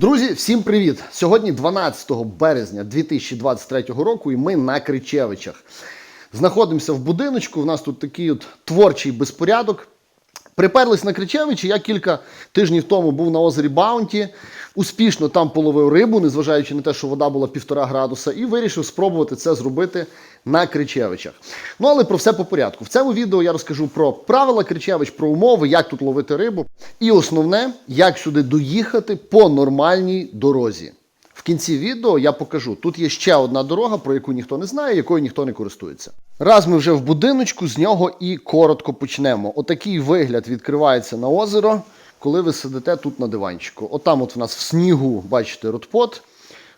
Друзі, всім привіт! Сьогодні 12 березня 2023 року, і ми на Кричевичах. Знаходимося в будиночку. У нас тут такий от творчий безпорядок. Приперлись на Кричевичі. Я кілька тижнів тому був на озері Баунті. Успішно там половив рибу, незважаючи на те, що вода була півтора градуса, і вирішив спробувати це зробити на Кричевичах. Ну але про все по порядку. В цьому відео я розкажу про правила Кричевич, про умови, як тут ловити рибу, і основне, як сюди доїхати по нормальній дорозі. В кінці відео я покажу. Тут є ще одна дорога, про яку ніхто не знає, якою ніхто не користується. Раз ми вже в будиночку, з нього і коротко почнемо. Отакий вигляд відкривається на озеро, коли ви сидите тут на диванчику. Отам от в нас в снігу, бачите, ротпот.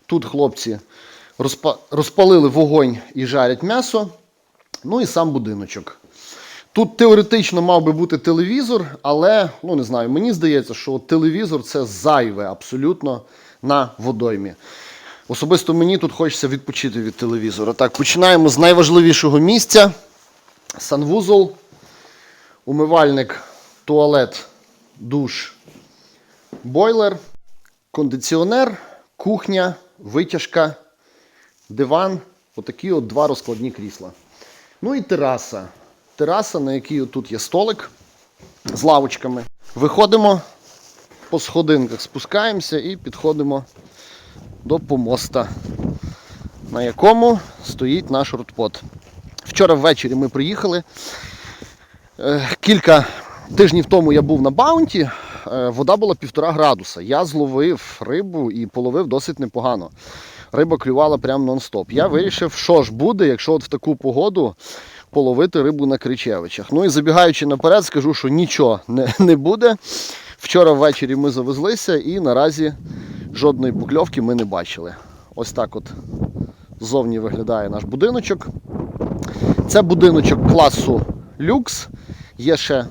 Тут хлопці розпа- розпалили вогонь і жарять м'ясо. Ну і сам будиночок. Тут теоретично мав би бути телевізор, але ну не знаю, мені здається, що телевізор це зайве абсолютно на водоймі. Особисто мені тут хочеться відпочити від телевізора. Так, починаємо з найважливішого місця: санвузол, умивальник, туалет, душ, бойлер, кондиціонер, кухня, витяжка, диван, отакі от два розкладні крісла. Ну і тераса. Тераса, на якій тут є столик з лавочками. Виходимо по сходинках, спускаємося і підходимо до помоста, на якому стоїть наш ротпот. Вчора ввечері ми приїхали. Е, Кілька тижнів тому я був на баунті, е, вода була півтора градуса. Я зловив рибу і половив досить непогано. Риба клювала прям нон-стоп. Я вирішив, що ж буде, якщо от в таку погоду половити рибу на Кричевичах. Ну і забігаючи наперед, скажу, що нічого не, не буде. Вчора ввечері ми завезлися і наразі жодної покльовки ми не бачили. Ось так от ззовні виглядає наш будиночок. Це будиночок класу люкс. Є ще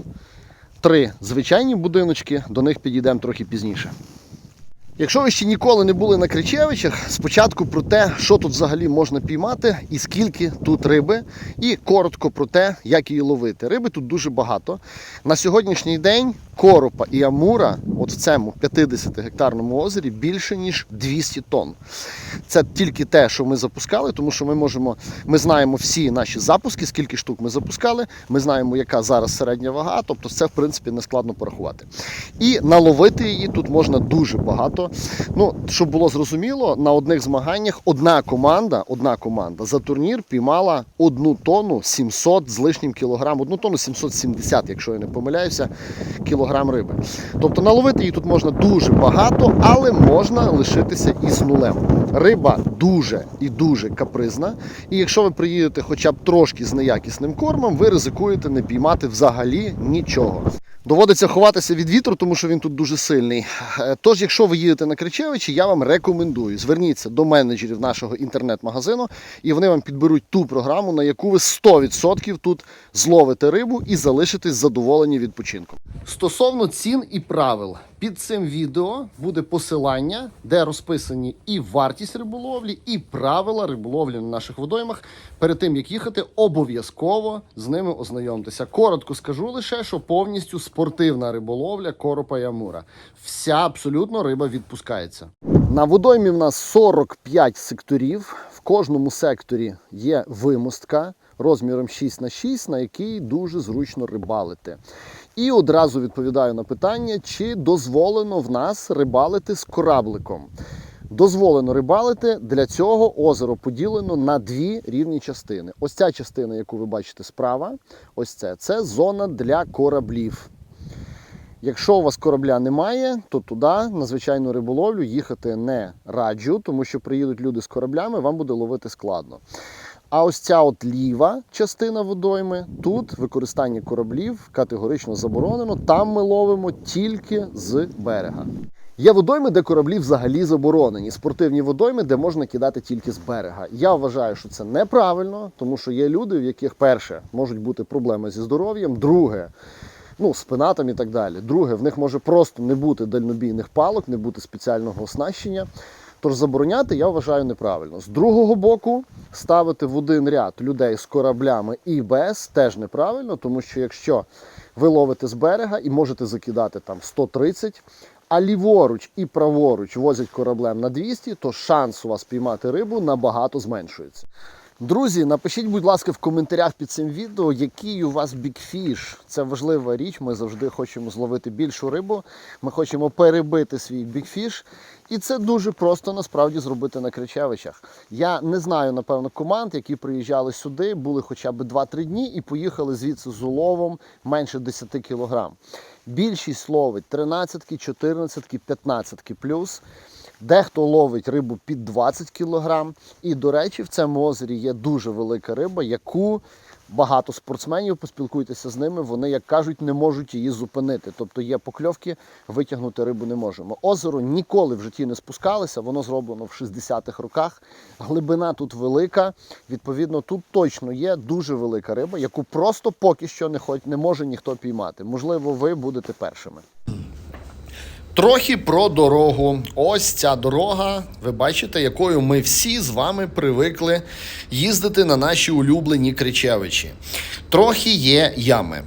три звичайні будиночки, до них підійдемо трохи пізніше. Якщо ви ще ніколи не були на Кричевичах, спочатку про те, що тут взагалі можна піймати і скільки тут риби, і коротко про те, як її ловити. Риби тут дуже багато. На сьогоднішній день коропа і амура, от в цьому 50-гектарному озері, більше ніж 200 тонн. Це тільки те, що ми запускали, тому що ми можемо, ми знаємо всі наші запуски, скільки штук ми запускали. Ми знаємо, яка зараз середня вага, тобто це в принципі не складно порахувати. І наловити її тут можна дуже багато. Ну, щоб було зрозуміло, на одних змаганнях одна команда, одна команда за турнір піймала одну тонну 700 з лишнім кілограм, одну тонну 770, якщо я не помиляюся, кілограм риби. Тобто наловити її тут можна дуже багато, але можна лишитися із нулем. Риба дуже і дуже капризна. І якщо ви приїдете хоча б трошки з неякісним кормом, ви ризикуєте не піймати взагалі нічого. Доводиться ховатися від вітру, тому що він тут дуже сильний. Е, Тож, якщо ви їдете на Кричевичі, я вам рекомендую. Зверніться до менеджерів нашого інтернет-магазину, і вони вам підберуть ту програму, на яку ви 100% тут зловите рибу і залишитесь задоволені відпочинком. Стосовно цін і правил, під цим відео буде посилання, де розписані і вартість риболовлі, і правила риболовлі на наших водоймах. Перед тим як їхати, обов'язково з ними ознайомтеся. Коротко скажу лише, що повністю спортивна риболовля коропа і амура. Вся абсолютно риба відпускається. На водоймі в нас 45 секторів. В кожному секторі є вимостка розміром 6 на 6, на якій дуже зручно рибалити. І одразу відповідаю на питання, чи дозволено в нас рибалити з корабликом. Дозволено рибалити. Для цього озеро поділено на дві рівні частини. Ось ця частина, яку ви бачите справа, ось це, це зона для кораблів. Якщо у вас корабля немає, то туди на звичайну риболовлю їхати не раджу, тому що приїдуть люди з кораблями, вам буде ловити складно. А ось ця от ліва частина водойми, тут використання кораблів категорично заборонено. Там ми ловимо тільки з берега. Є водойми, де кораблі взагалі заборонені. Спортивні водойми, де можна кидати тільки з берега. Я вважаю, що це неправильно, тому що є люди, в яких перше можуть бути проблеми зі здоров'ям, друге. Ну, спина там і так далі. Друге, в них може просто не бути дальнобійних палок, не бути спеціального оснащення. Тож забороняти я вважаю неправильно. З другого боку, ставити в один ряд людей з кораблями і без теж неправильно, тому що якщо ви ловите з берега і можете закидати там 130, а ліворуч і праворуч возять кораблем на 200, то шанс у вас піймати рибу набагато зменшується. Друзі, напишіть, будь ласка, в коментарях під цим відео, який у вас бікфіш. Це важлива річ. Ми завжди хочемо зловити більшу рибу. Ми хочемо перебити свій бікфіш. І це дуже просто насправді зробити на Кричевичах. Я не знаю, напевно, команд, які приїжджали сюди, були хоча б 2-3 дні і поїхали звідси з уловом менше 10 кілограм. Більшість ловить 13, 14, 15 плюс. Дехто ловить рибу під 20 кг. І, до речі, в цьому озері є дуже велика риба, яку багато спортсменів, поспілкуйтеся з ними, вони, як кажуть, не можуть її зупинити. Тобто є покльовки, витягнути рибу не можемо. Озеро ніколи в житті не спускалося, воно зроблено в 60-х роках. Глибина тут велика. Відповідно, тут точно є дуже велика риба, яку просто поки що не, хоч, не може ніхто піймати. Можливо, ви будете першими. Трохи про дорогу. Ось ця дорога, ви бачите, якою ми всі з вами привикли їздити на наші улюблені Кричевичі. Трохи є ями.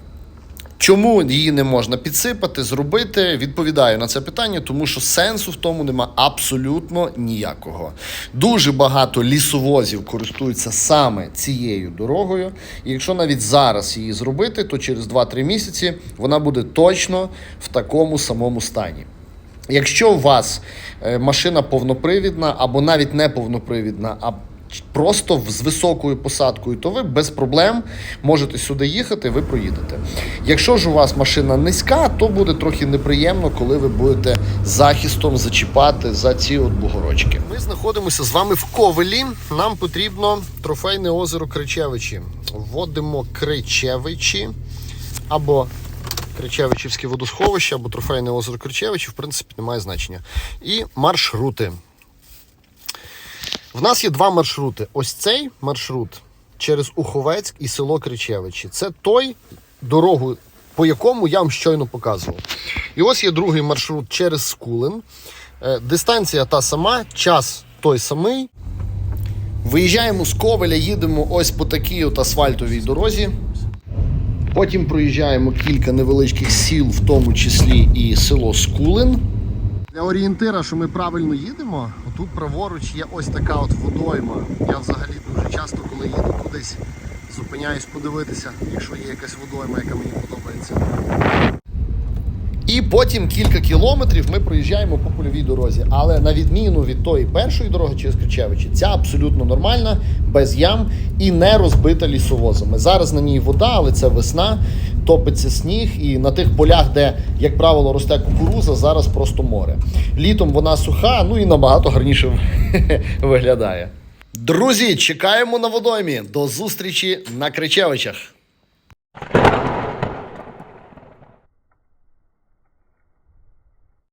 Чому її не можна підсипати, зробити? Відповідаю на це питання, тому що сенсу в тому нема абсолютно ніякого. Дуже багато лісовозів користуються саме цією дорогою. І якщо навіть зараз її зробити, то через 2-3 місяці вона буде точно в такому самому стані. Якщо у вас е, машина повнопривідна або навіть не повнопривідна, а просто з високою посадкою, то ви без проблем можете сюди їхати, ви проїдете. Якщо ж у вас машина низька, то буде трохи неприємно, коли ви будете захистом зачіпати за ці от бугорочки. Ми знаходимося з вами в Ковелі. Нам потрібно трофейне озеро Кричевичі. Вводимо Кричевичі або Кричевичівське водосховище або трофейне озеро Кричевичі, в принципі, немає значення. І маршрути. В нас є два маршрути. Ось цей маршрут через Уховецьк і село Кричевичі. Це той дорогу, по якому я вам щойно показував. І ось є другий маршрут через Скулин. Е, Дистанція та сама, час той самий. Виїжджаємо з Ковеля, їдемо ось по такій от асфальтовій дорозі. Потім проїжджаємо кілька невеличких сіл, в тому числі і село Скулин. Для орієнтира, що ми правильно їдемо, отут праворуч є ось така от водойма. Я взагалі дуже часто, коли їду кудись, зупиняюсь подивитися, якщо є якась водойма, яка мені подобається. І потім кілька кілометрів ми проїжджаємо по польовій дорозі. Але на відміну від тої першої дороги через Кричевичі, ця абсолютно нормальна, без ям і не розбита лісовозами. Зараз на ній вода, але це весна, топиться сніг, і на тих полях, де, як правило, росте кукуруза, зараз просто море. Літом вона суха, ну і набагато гарніше виглядає. Друзі, чекаємо на водоймі. До зустрічі на Кричевичах.